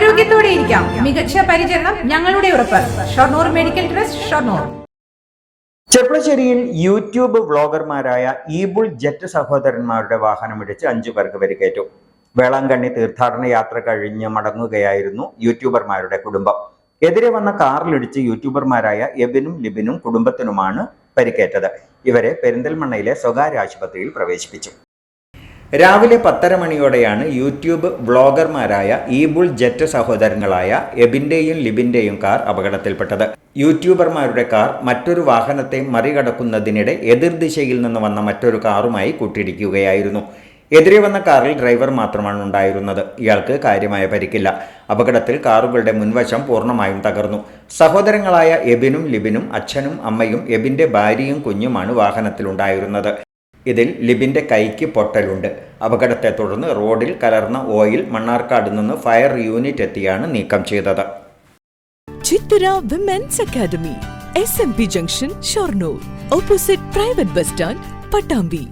ആരോഗ്യത്തോടെ ഇരിക്കാം. മികച്ച പരിചരണം ഞങ്ങളുടെ ഉറപ്പ്. Shoranur medical trust Shoranur. ചെപ്പളശ്ശേരിയിൽ YouTube വ്ളോഗർമാരായ ഈബുൾ ജെറ്റ് സഹോദരന്മാരുടെ വാഹനമിടിച്ച് അഞ്ചു പേർക്ക് പരിക്കേറ്റു. വേളാങ്കണ്ണി തീർത്ഥാടന യാത്ര കഴിഞ്ഞ് മടങ്ങുകയായിരുന്നു യൂട്യൂബർമാരുടെ കുടുംബം. എതിരെ വന്ന കാറിലിടിച്ച് യൂട്യൂബർമാരായ എബിനും ലിബിനും കുടുംബത്തിനുമാണ് പരിക്കേറ്റത്. ഇവരെ പെരിന്തൽമണ്ണയിലെ സ്വകാര്യ ആശുപത്രിയിൽ പ്രവേശിപ്പിച്ചു. രാവിലെ പത്തര മണിയോടെയാണ് യൂട്യൂബ് വ്ളോഗർമാരായ ഈബുൾ ജെറ്റ് സഹോദരങ്ങളായ എബിന്റെയും ലിബിന്റെയും കാർ അപകടത്തിൽപ്പെട്ടത്. യൂട്യൂബർമാരുടെ കാർ മറ്റൊരു വാഹനത്തെ മറികടക്കുന്നതിനിടെ എതിർദിശയിൽ നിന്ന് വന്ന മറ്റൊരു കാറുമായി കൂട്ടിയിടിക്കുകയായിരുന്നു. എതിരെ വന്ന കാറിൽ ഡ്രൈവർ മാത്രമാണ് ഉണ്ടായിരുന്നത്. ഇയാൾക്ക് കാര്യമായ പരിക്കില്ല. അപകടത്തിൽ കാറുകളുടെ മുൻവശം പൂർണമായും തകർന്നു. സഹോദരങ്ങളായ എബിനും ലിബിനും അച്ഛനും അമ്മയും എബിന്റെ ഭാര്യയും കുഞ്ഞുമാണ് വാഹനത്തിലുണ്ടായിരുന്നത്. ഇതിൽ ലിബിന്റെ കൈക്ക് പൊട്ടലുണ്ട്. അപകടത്തെ തുടർന്ന് റോഡിൽ കലർന്ന ഓയിൽ മണ്ണാർക്കാട് നിന്ന് ഫയർ യൂണിറ്റ് എത്തിയാണ് നീക്കം ചെയ്തത്. Chithara women's academy S M P junction Shoranur opposite private bus stand Pattambi